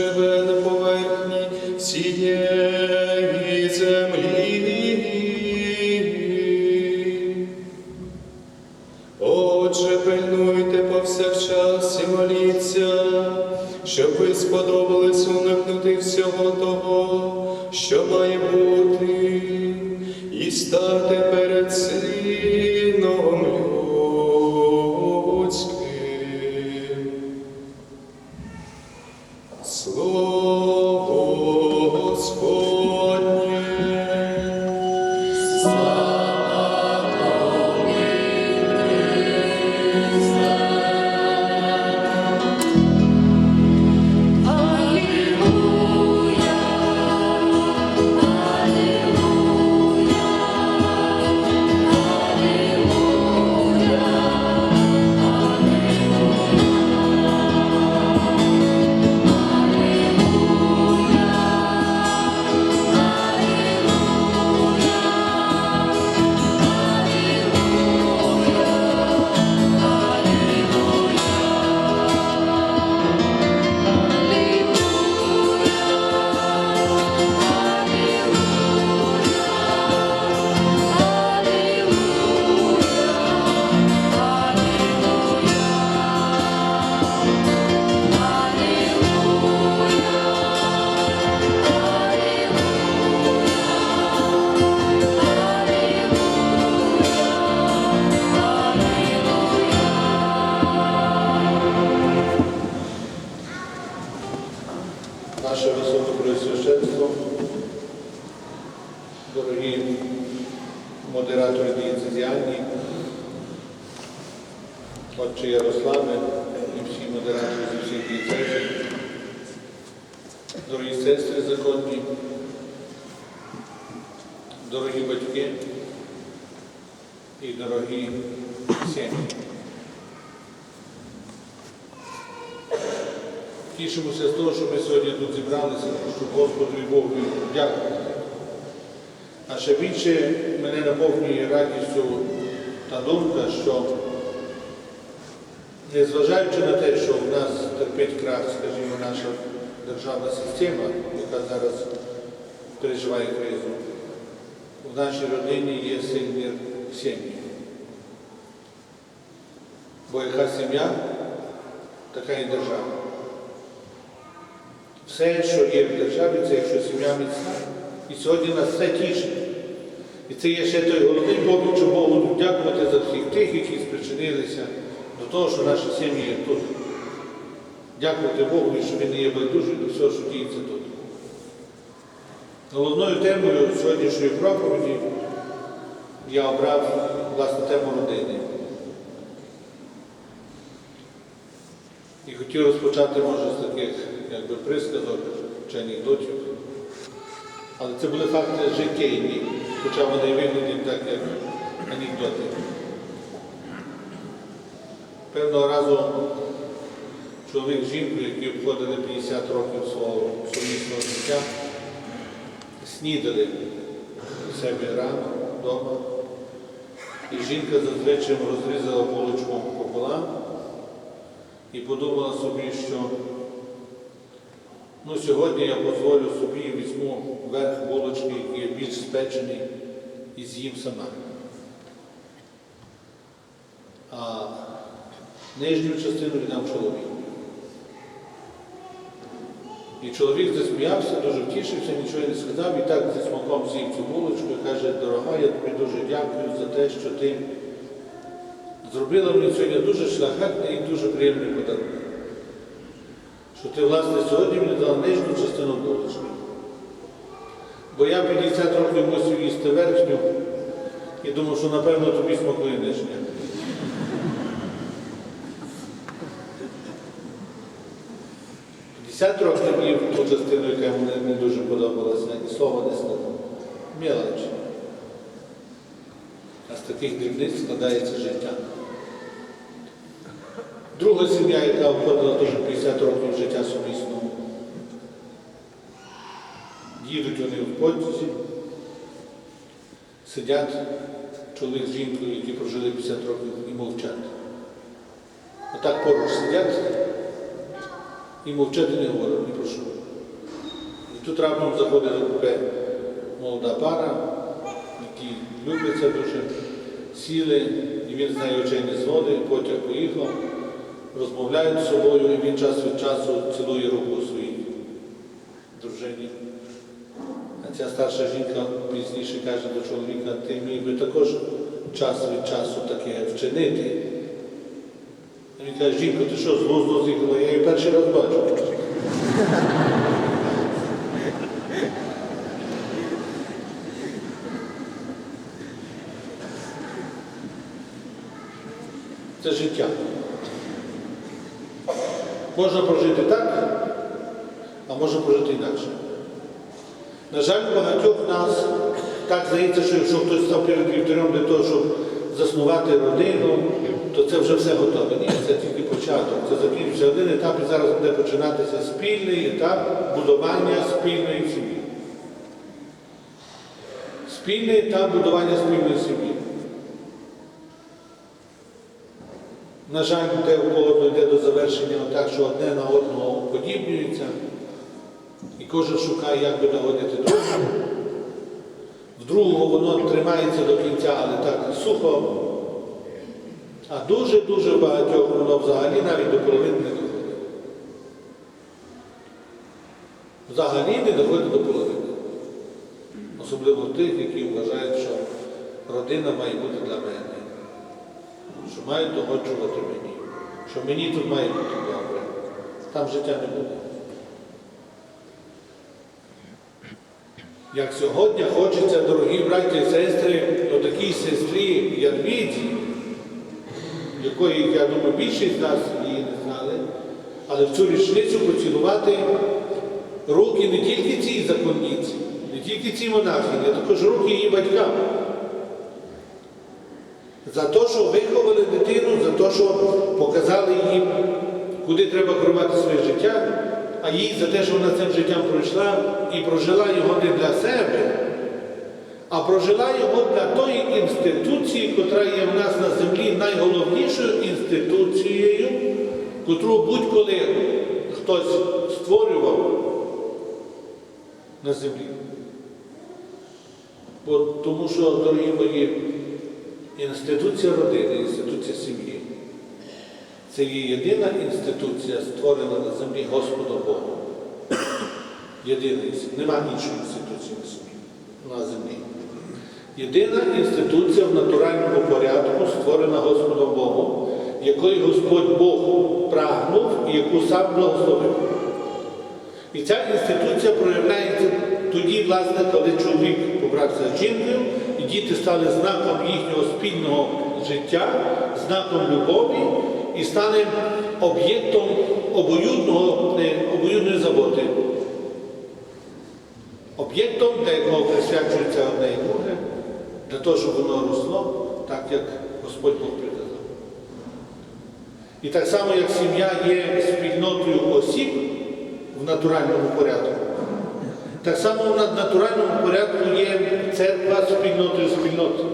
живе на поверхні всієї землі. Отже, пильнуйте повсякчас і моліться, щоб ви сподобались уникнути всього того, що має бути, і стати перед Тішимося з того, що ми сьогодні тут зібралися, щоб Господу і Богу дякувати. А ще більше мене наповнює радістю та думка, що незважаючи на те, що в нас терпить крах, скажімо, наша державна система, яка зараз переживає кризу, в нашій родині є сильні сім'ї. Бо яка сім'я, така і держава. Все, що є в державі, це якщо сім'я міцна. І сьогодні нас все тішить. І це є ще той головний Бог, що Богу дякувати за всіх тих, які спричинилися до того, що наші сім'ї є тут. Дякувати Богу, що Він є байдужий до всього, що діється тут. Головною темою сьогоднішньої проповіді я обрав власне тему родини. І хотів розпочати, може, з таких якби, присказок чи анекдотів. Але це були факти життєві, хоча вони виглядять так, як анекдоти. Певного разу чоловік з жінкою, які обходили 50 років свого сумісного життя, снідали себе рано вдома. І жінка зазвичай розрізала булочку пополам і подумала собі, що ну, сьогодні я дозволю собі візьму верх булочки, який є більш спечений, і з'їм сама. А нижню частину віддам чоловіку. І чоловік засміявся, дуже втішився, нічого не сказав, і так зі смаком з'їв цю булочку і каже, дорога, я тобі дуже дякую за те, що ти зробила мені сьогодні дуже шляхетний і дуже приємний подарунок. Що ти, власне, сьогодні мені дала нижню частину булочки. Бо я 50 років мусив їсти верхню і думав, що напевно тобі смакує нижня. П'ятдесят років їв ту частину, яка мені не дуже подобалася, і слова не сказав. Мелоч. А з таких дрібниць складається життя. Друга сім'я, яка обходила теж 50 років життя сумісного. їдуть вони в потязі, сидять чоловік з жінкою, які прожили 50 років і мовчать. Отак поруч сидять і мовчати не говорять про що. І тут раптом заходить до купе молода пара, які любляться дуже, сіли, і він з нею очей не зводить, потяг поїхав, розмовляють з собою, і він час від часу цілує руку своїй дружині. А ця старша жінка пізніше каже до чоловіка, ти міг би також час від часу таке вчинити. Він каже, жінко, ти що, з глузду зігнула? Я її перший раз бачу. Це життя. Можна прожити так, а можна прожити інакше. На жаль, багатьох нас так здається, що якщо хтось став перед вівтарем для того, щоб заснувати родину, то це вже все готове. Ні, це тільки початок. Це закінчився один етап і зараз буде починатися спільний етап будування спільної сім'ї. Спільний етап будування спільної сім'ї. На жаль, те, у кого йде до завершення так, що одне на одного подібнюється, і кожен шукає, як би догодити другому. В другого воно тримається до кінця, але так сухо. А дуже-дуже багатьох воно взагалі навіть до половини не доходить. Взагалі не доходить до половини. Особливо тих, які вважають, що родина має бути для мене що мають догоджувати мені, що мені тут має бути добре. Там життя не буде. Як сьогодні хочеться, дорогі браті і сестри, до такій сестрі Ядвіці, якої, я думаю, більшість з нас її не знали, але в цю річницю поцілувати руки не тільки цій законниці, не тільки цій монахині, а також руки її батькам. За те, що виховали дитину, за те, що показали їй, куди треба керувати своє життя, а їй за те, що вона цим життям пройшла і прожила його не для себе, а прожила його для тої інституції, котра є в нас на землі найголовнішою інституцією, котру будь-коли хтось створював на землі. Бо, тому що, дорогі мої, Інституція родини, інституція сім'ї. Це є єдина інституція, створена на землі Господом Богом. Єдина інституція. Нема іншої інституції на землі. На землі. Єдина інституція в натуральному порядку, створена Господом Богом, якої Господь Бог прагнув і яку сам благословив. І ця інституція проявляється тоді, власне, коли чоловік побрався з жінкою, діти стали знаком їхнього спільного життя, знаком любові і стане об'єктом е, обоюдної заботи. Об'єктом, для якого присвячується одне і друге, для того, щоб воно росло, так як Господь Бог приказав. І так само, як сім'я є спільнотою осіб в натуральному порядку, так само в наднатуральному порядку є церква спільнотою спільноти.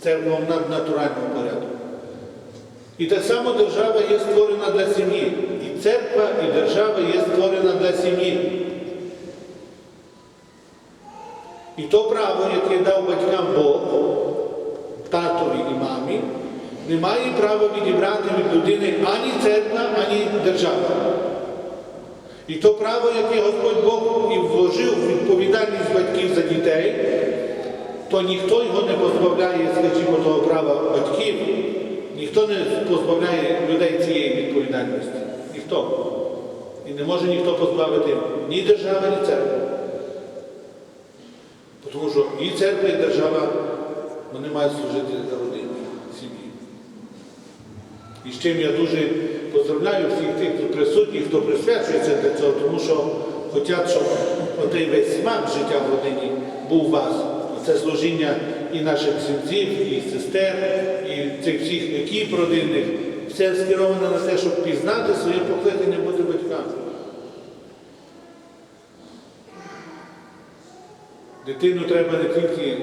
Церква в наднатуральному порядку. І так само держава є створена для сім'ї. І церква, і держава є створена для сім'ї. І то право, яке дав батькам Бог, татові і мамі, не має права відібрати від людини ані церква, ані держава. І то право, яке Господь Бог і вложив в відповідальність батьків за дітей, то ніхто його не позбавляє, скажімо, того права батьків, ніхто не позбавляє людей цієї відповідальності. Ніхто. І не може ніхто позбавити ні держава, ні церква. Тому що і церква, і держава вони мають служити родині, сім'ї. І з чим я дуже поздравляю всіх тих тут присутніх, хто присвячується для цього, тому що хочуть, щоб отей весь смак життя в родині був у вас. Це служіння і наших синців, і сестер, і цих всіх екіп родинних. Все скероване на те, щоб пізнати своє покликання бути батьками. Дитину треба не тільки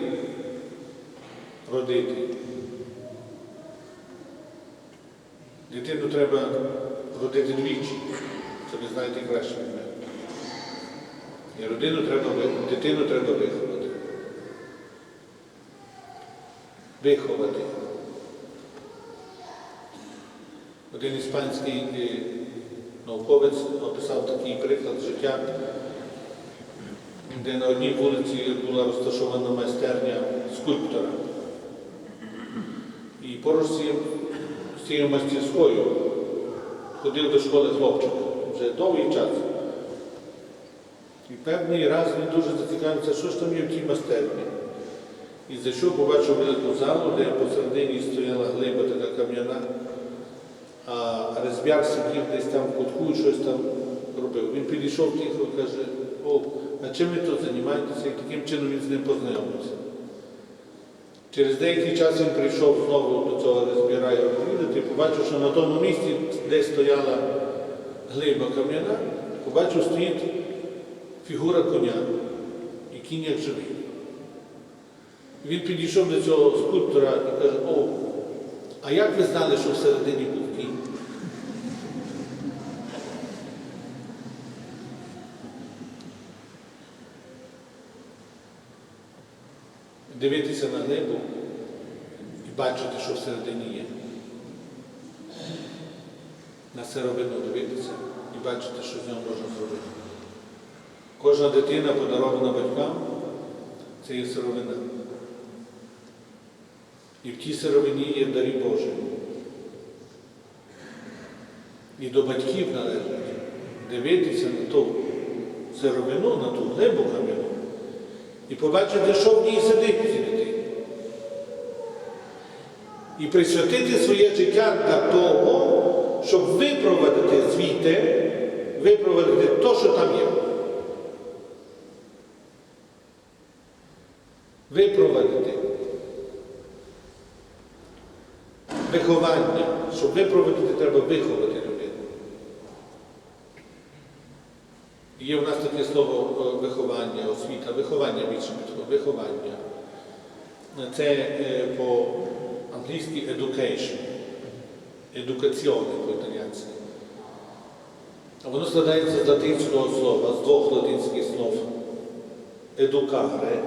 родити. Дитину треба родити двічі. Це ви знаєте краще від мене. І родину треба, дитину треба виховати. Виховати. Один іспанський е, науковець описав такий приклад життя, де на одній вулиці була розташована майстерня скульптора. І поруч з цією майстерською ходив до школи хлопчик вже довгий час. І певний раз він дуже зацікавився, що ж там є в тій майстерні. І зайшов, побачив велику залу, де посередині стояла глиба така кам'яна, а резбяр сидів десь там в кутку і щось там робив. Він підійшов тихо і каже, о, а чим ви тут займаєтеся? І таким чином він з ним познайомився. Через деякий час він прийшов знову до цього розбіра і розповідати, побачив, що на тому місці, де стояла глиба кам'яна, побачив, стоїть фігура коня, і кінь як живий. Він підійшов до цього скульптора і каже, о, а як ви знали, що всередині був кінь? Дивитися на небо і бачити, що всередині є. На сировину дивитися і бачити, що з нього можна зробити. Кожна дитина подарована батькам це є сировина. І в тій сировині є дарі Божі. І до батьків належить дивитися на ту сировину, на ту глибу кам'яну і побачити, що в ній сидить цій дитині. І присвятити своє життя для того, щоб випроводити звідти, випроводити те, що там є. Випроводити. Виховання. Щоб випроводити, треба виховати Є в нас таке слово е, виховання, освіта, виховання більше підходить, виховання. Це е, по-англійськи education, едукаціоне по-італійськи. Воно складається з латинського слова, з двох латинських слов. Едукаре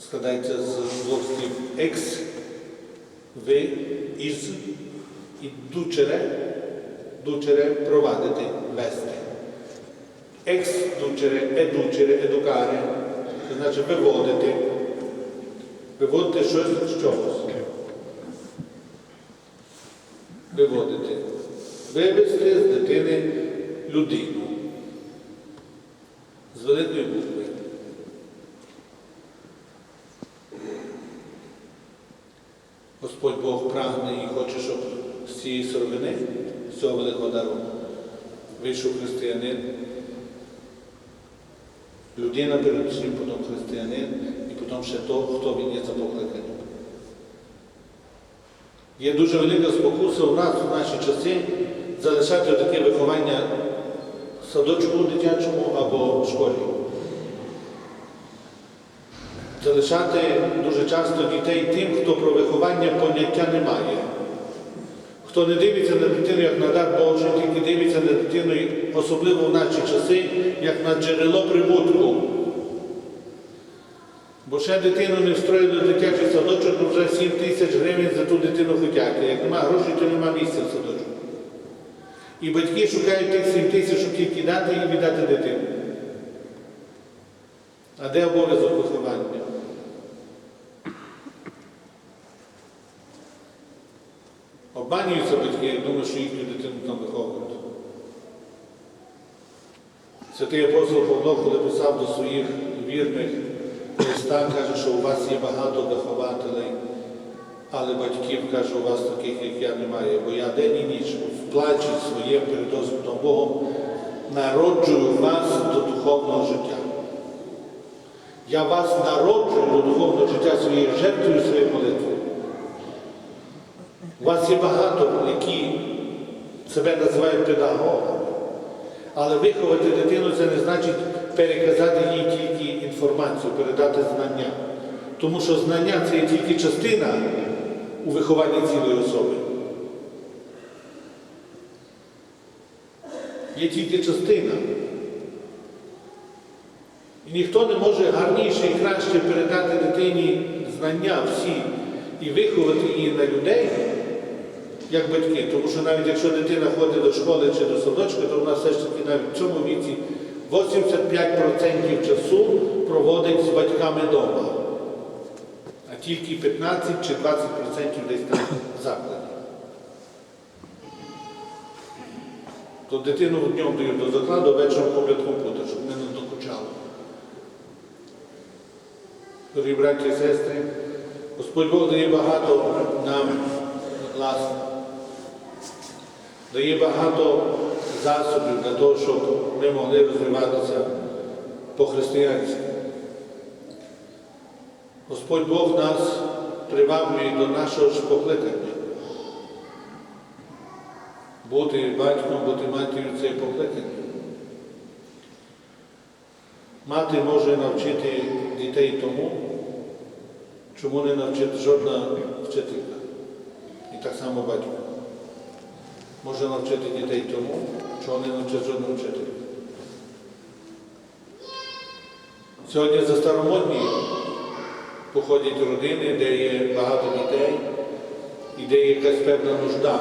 складається з двох слів екс, ви, із і дучере, дучере провадити, вести. Екс-дучере, едучере, едукаре, це значить виводити, виводити щось з чогось. Виводити. Вивести з дитини людину. З великої букви. Господь Бог прагне і хоче, щоб з цієї сировини, з цього великого дару, вийшов християнин, людина передусім, потім християнин і потім ще то, хто він є за покликанням. Є дуже велика спокуса у нас в наші часи залишати таке виховання в садочку дитячому або в школі. Залишати дуже часто дітей тим, хто про виховання поняття не має. Хто не дивиться на дитину як на дар Божий, тільки дивиться на дитину, особливо в наші часи, як на джерело прибутку. Бо ще дитину не встроїли дитячий садочок, то вже 7 тисяч гривень за ту дитину хотять. А Як нема грошей, то нема місця в садочку. І батьки шукають тих 7 тисяч, щоб тільки дати і віддати дитину. А де обов'язок виховання? Обманюються батьки, як думають, що їхню дитину там виховують. Святий апостол Павло, коли писав до своїх вірних листа, каже, що у вас є багато вихователей, але батьків, каже, у вас таких, як я, немає, бо я день і ніч в плачі своєм перед Господом Богом народжую вас до духовного життя. Я вас народжую до духовного життя своєю жертвою, своєю молитвою. У вас є багато, які себе називають педагогами. Але виховати дитину це не значить переказати їй тільки інформацію, передати знання. Тому що знання це є тільки частина у вихованні цілої особи. Є тільки частина. І ніхто не може гарніше і краще передати дитині знання всі і виховати її на людей, як батьки. Тому що навіть якщо дитина ходить до школи чи до садочка, то вона все ж таки навіть в цьому віці 85% часу проводить з батьками вдома, а тільки 15 чи 20% десь там закладі. То дитину днем дають до закладу, вечором погляд комп'ютер, щоб не надокучало. Дорогі браті і сестри, Господь Бог дає багато нам власне, дає багато засобів для того, щоб ми могли розвиватися по-християнськи. Господь Бог нас приваблює до нашого ж покликання. Бути батьком, бути матір'ю це покликання. Мати може навчити дітей тому, чому не навчить жодна вчителька. І так само батько. Може навчити дітей тому, чого не навчить жодна вчителька. Сьогодні за старомодні походять родини, де є багато дітей і де є якась певна нужда.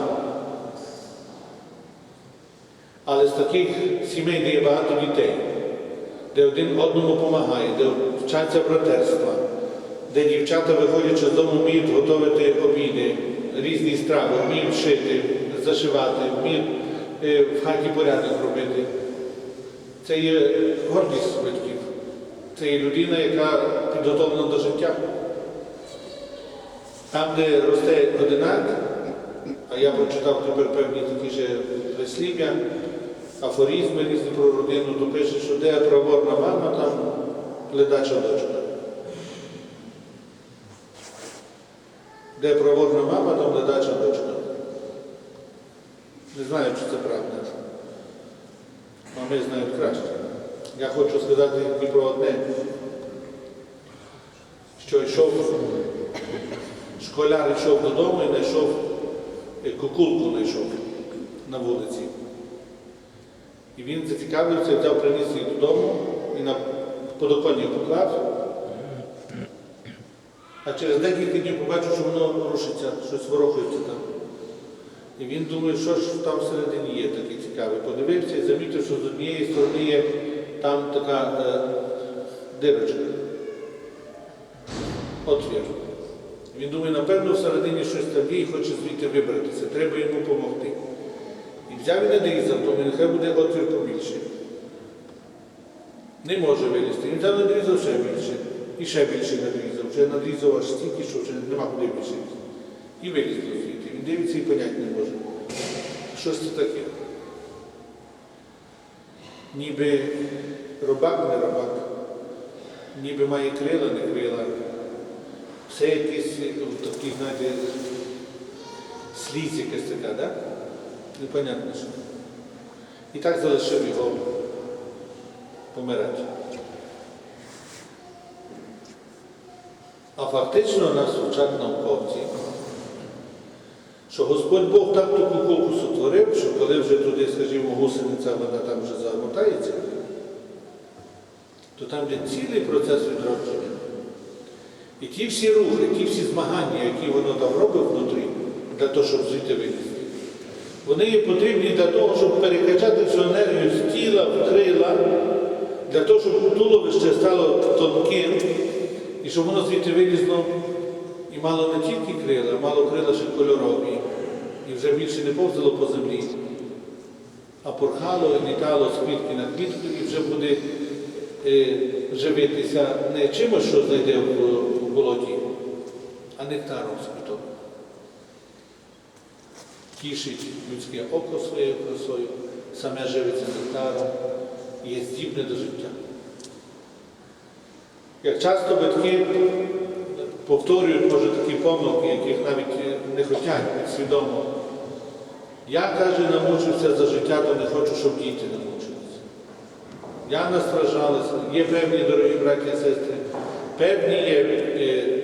Але з таких сімей, де є багато дітей, де один одному допомагає, де вчаться братерства, де дівчата, виходячи з дому, вміють готувати обіди, різні страви, вміють шити, зашивати, вміють е, в хаті порядок робити. Це є гордість батьків. Це є людина, яка підготовлена до життя. Там, де росте одинак, а я прочитав тепер певні такі ж вислів'я, афоризми різні про родину, то пише, що де праворна мама, там ледача дочка. Де праворна мама, там ледача. Не знаю, чи це правда. Мами знають краще. Я хочу сказати тільки про одне, що йшов, школяр йшов додому і знайшов е, кукулку знайшов на вулиці. І він зацікавився, взяв, приніс її додому і на подоконник поклав. А через декілька днів побачив, що воно рушиться, щось ворохається там. І він думає, що ж там всередині є таке цікаве. Подивився і замітив, що з однієї сторони є там така е, дирочка. Отвір. Він думає, напевно, всередині щось там і хоче звідти вибратися. Треба йому допомогти. І взяв і надрізав, то нехай буде отвір побільше. Не може вилізти. Він взяв надрізав ще більше. І ще більше надрізав. Вже надрізав аж стільки, що вже нема куди більше. І виліз до звідти. Він дивиться і поняти не може. Що це таке? Ніби робак не робак, ніби має крила, не крила. Все якийсь такий, знаєте, слізь якась така, да? Непонятно що. І так залишив його помирати. А фактично нас вчать науковці, що Господь Бог так ту куколку сотворив, що коли вже туди, скажімо, гусениця, вона там вже замотається, то там є цілий процес відродження. І ті всі рухи, ті всі змагання, які воно там робить внутрі, для того, щоб звідти вилізти, вони є потрібні для того, щоб перекачати цю енергію з тіла в крила, для того, щоб туловище стало тонким, і щоб воно звідти вилізло і мало не тільки крила, мало крила ще кольорові, і вже більше не повзало по землі, а порхало і літало з квітки на квітку, і вже буде е, живитися не чимось, що знайде в, болоті, а нектаром світом. Тішить людське око своєю красою, саме живиться нектаром і є здібне до життя. Як часто батьки повторюють, може, такі помилки, яких навіть не хочуть підсвідомо. Я, каже, намучився за життя, то не хочу, щоб діти намучилися. Я настражалася, є певні, дорогі браті і сестри, певні є е,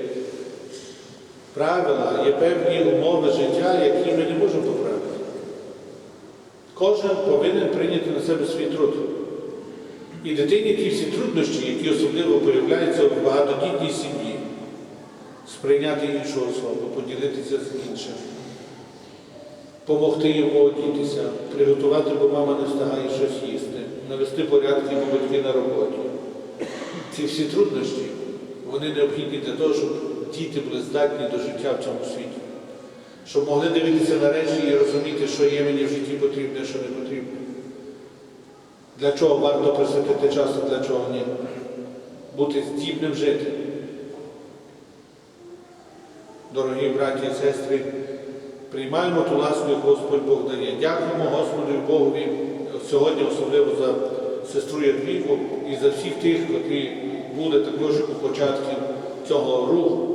правила, є певні умови життя, які ми не можемо поправити. Кожен повинен прийняти на себе свій труд. І дитині ті всі труднощі, які особливо появляються в багатодітній сім'ї, сприйняти іншу особу, поділитися з іншим, допомогти йому одітися, приготувати, бо мама не встигає щось їсти, навести порядки, бо батьки на роботі. Ці всі труднощі, вони необхідні для того, щоб діти були здатні до життя в цьому світі, щоб могли дивитися на речі і розуміти, що є мені в житті потрібне, що не потрібне. Для чого варто присвятити час, а для чого ні? Бути здібним жити. Дорогі браті і сестри, приймаємо ту ласку, яку Господь Бог дає. Дякуємо Господу Богові сьогодні, особливо за сестру Ядвігу і за всіх тих, які були також у початку цього руху,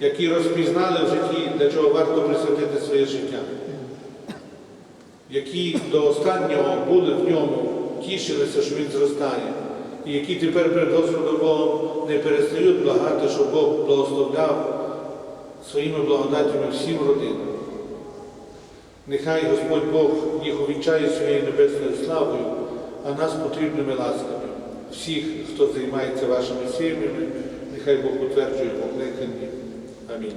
які розпізнали в житті, для чого варто присвятити своє життя які до останнього були в ньому, тішилися, що він зростає, і які тепер перед Господом Богом не перестають благати, щоб Бог благословляв своїми благодатями всім родинам. Нехай Господь Бог їх увінчає своєю небесною славою, а нас потрібними ласками. Всіх, хто займається вашими сім'ями, нехай Бог утверджує покликані. Амінь.